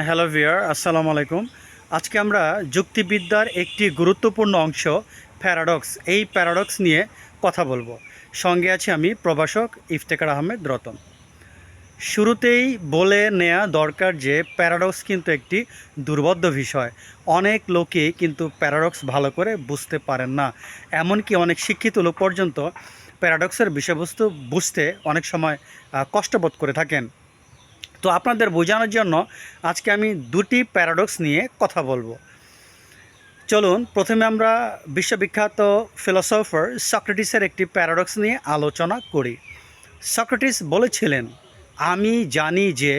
Hello ভিয়ার আসসালামু আলাইকুম। আজকে আমরা যুক্তিবিদ্যার একটি গুরুত্বপূর্ণ অংশ প্যারাডক্স এই প্যারাডক্স নিয়ে কথা বলব। সঙ্গে আছি আমি প্রভাষক ইফতেকার আহমেদ রতন। শুরুতেই বলে নেওয়া দরকার যে প্যারাডক্স কিন্তু একটি দুর্বোধ্য বিষয়। অনেক লোকেই কিন্তু প্যারাডক্স ভালো করে বুঝতে পারেন না। এমনকি অনেক শিক্ষিত লোক পর্যন্ত প্যারাডক্সের বিষয়বস্তু বুঝতে অনেক সময় কষ্টবোধ করে থাকেন। তো আপনাদের বোঝানোর জন্য আজকে আমি দুটি প্যারাডক্স নিয়ে কথা বলব। চলুন, প্রথমে আমরা বিশ্ববিখ্যাত ফিলোসফার সক্রেটিসের একটি প্যারাডক্স নিয়ে আলোচনা করি। সক্রেটিস বলেছিলেন, আমি জানি যে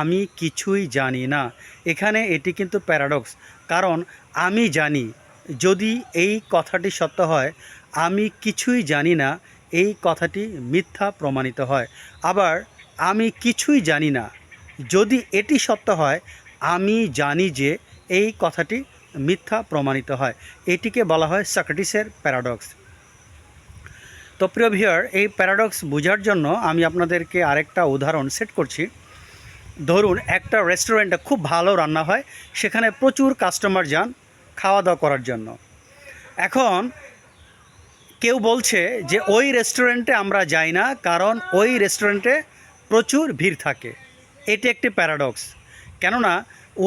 আমি কিছুই জানি না। এখানে এটি কিন্তু প্যারাডক্স কারণ আমি জানি, যদি এই কথাটি সত্য হয়, আমি কিছুই জানি না, এই কথাটি মিথ্যা প্রমাণিত হয়। আবার, আমি কিছুই জানি না। যদি এটি সত্য হয়, আমি জানি যে এই কথাটি মিথ্যা প্রমাণিত হয়। এটিকে বলা হয় সক্রেটিসের প্যারাডক্স। তো প্রিয় ভিউয়ার, এই প্যারাডক্স বোঝার জন্য আমি আপনাদেরকে আরেকটা উদাহরণ সেট করছি। ধরুন, একটা রেস্টুরেন্টে খুব ভালো রান্না হয়, সেখানে প্রচুর কাস্টমার যান খাওয়া দাওয়া করার জন্য। এখন কেউ বলছে যে, ওই রেস্টুরেন্টে আমরা যাই না, কারণ ওই রেস্টুরেন্টে প্রচুর ভিড় থাকে। এটি একটি প্যারাডক্স কেননা,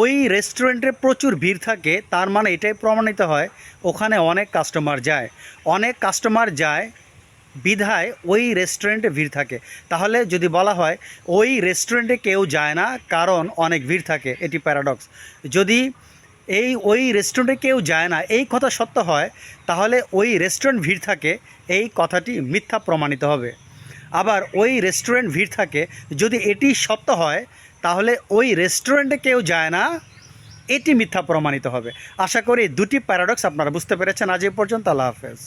ওই রেস্টুরেন্টে প্রচুর ভিড় থাকে, তার মানে এটাই প্রমাণিত হয়, ওখানে অনেক কাস্টমার যায়। অনেক কাস্টমার যায়, বিধায় ওই রেস্টুরেন্টে ভিড় থাকে। তাহলে যদি বলা হয়, ওই রেস্টুরেন্টে কেউ যায় না, কারণ অনেক ভিড় থাকে, এটি প্যারাডক্স যদি এই ওই রেস্টুরেন্টে কেউ যায় না, এই কথা সত্য হয়, তাহলে ওই রেস্টুরেন্ট ভিড় থাকে, এই কথাটি মিথ্যা প্রমাণিত হবে। আবার ওই রেস্টুরেন্ট ভিড় থাকে, যদি এটি সত্য হয়, তাহলে ওই রেস্টুরেন্টে কেউ যায় না, এটি মিথ্যা প্রমাণিত হবে। আশা করি দুটি প্যারাডক্স আপনারা বুঝতে পেরেছেন। আজ এ পর্যন্ত আল্লাহ হাফেজ।